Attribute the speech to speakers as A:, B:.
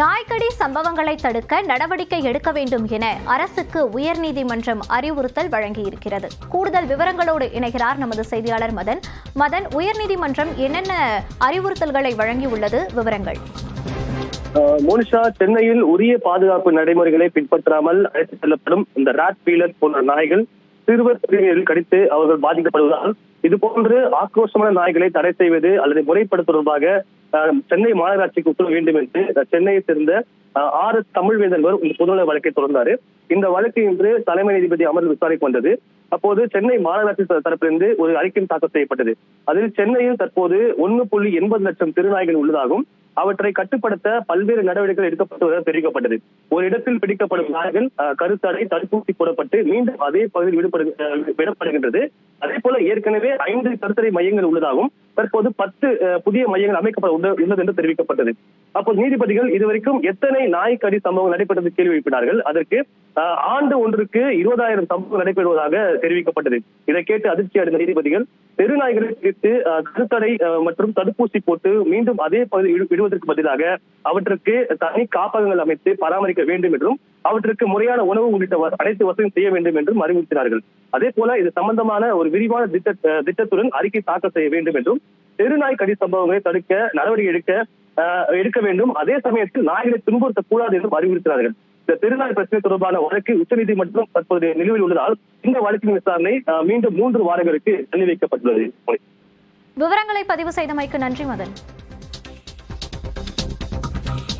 A: சம்பவங்களை தடுக்க நடவடிக்கை எடுக்க வேண்டும் என அரசுக்கு உயர்நீதிமன்றம் அறிவுறுத்தல் வழங்கியிருக்கிறது. கூடுதல் விவரங்களோடு இணைகிறார் நமது செய்தியாளர் மதன். மதன் உயர்நீதிமன்றம் என்னென்ன அறிவுறுத்தல்களை வழங்கியுள்ளது? விவரங்கள்.
B: மோனிஷா சென்னையில் உரிய பாதுகாப்பு நடைமுறைகளை பின்பற்றாமல் அழைத்துச் செல்லப்படும் இந்த ராட் பீலர் போன்ற நாய்கள் சிறுவர் பிரிவினரில் கடித்து அவர்கள் பாதிக்கப்படுவதால் இது போன்று ஆக்ரோஷமான நாய்களை தடை செய்வது அல்லது முறைப்படுத்த தொடர்பாக சென்னை மாநகராட்சிக்கு உத்தரவு வேண்டும் என்று சென்னையை சேர்ந்த ஆறு தமிழ் எஸ் இந்த பொதுநல வழக்கை தொடர்ந்தாரு. இந்த வழக்கு இன்று தலைமை நீதிபதி அமர்வு விசாரிக்க வந்தது. அப்போது சென்னை மாநகராட்சி தரப்பிலிருந்து ஒரு அறிக்கை தாக்கல் செய்யப்பட்டது. அதில் சென்னையில் தற்போது ஒன்னு புள்ளி எண்பது லட்சம் திருநாய்கள் உள்ளதாகவும் அவற்றை கட்டுப்படுத்த பல்வேறு நடவடிக்கைகள் எடுக்கப்பட்டுள்ளதாக தெரிவிக்கப்பட்டது. ஒரு இடத்தில் பிடிக்கப்படும் நாய்கள் கருத்தடை தடுப்பூசி போடப்பட்டு மீண்டும் அதே பகுதியில் விடப்படுகின்றது. அதே போல ஏற்கனவே ஐந்து கருத்தரை மையங்கள் உள்ளதாகவும் தற்போது பத்து புதிய மையங்கள் அமைக்கப்பட உள்ள- உள்ளது என்று தெரிவிக்கப்பட்டது. அப்போது நீதிபதிகள் இதுவரைக்கும் எத்தனை நாய்க்கடி சம்பவங்கள் நடைபெற்றது கேள்வி எழுப்பினார்கள். அதற்கு ஆண்டு ஒன்றுக்கு இருபதாயிரம் சம்பவங்கள் நடைபெறுவதாக தெரிவிக்கப்பட்டது. இதை கேட்டு அதிர்ச்சி அடைந்த நீதிபதிகள் தெருநாய்களை பிடித்து அஹ், கருத்தடை மற்றும் தடுப்பூசி போட்டு மீண்டும் அதே பகுதியில் விடுவதற்கு பதிலாக அவற்றுக்கு தனி காப்பகங்கள் அமைத்து பராமரிக்க வேண்டும் என்றும் அவற்றுக்கு முறையான உணவு உள்ளிட்ட அனைத்து வசதியும் செய்ய வேண்டும் என்றும் அறிவுறுத்தினார்கள். அதே போல இது சம்பந்தமான ஒரு விரிவான திட்ட திட்டத்துடன் அறிக்கை தாக்கல் செய்ய வேண்டும் என்றும் தெருநாய் கடி சம்பவங்களை தடுக்க நடவடிக்கை எடுக்க எடுக்க வேண்டும். அதே சமயத்தில் நாய்களை துன்புறுத்தக்கூடாது என்றும் அறிவுறுத்தினார்கள். இந்த திருநாள் பிரச்சனை தொடர்பான வழக்கு உச்சநீதிமன்றம் தற்போது நிலுவையில் உள்ளதால் இந்த வழக்கின் விசாரணை மீண்டும் மூன்று வாரங்களுக்கு தள்ளி வைக்கப்பட்டுள்ளது.
A: விவரங்களை பதிவு செய்தமைக்கு நன்றி மதன்.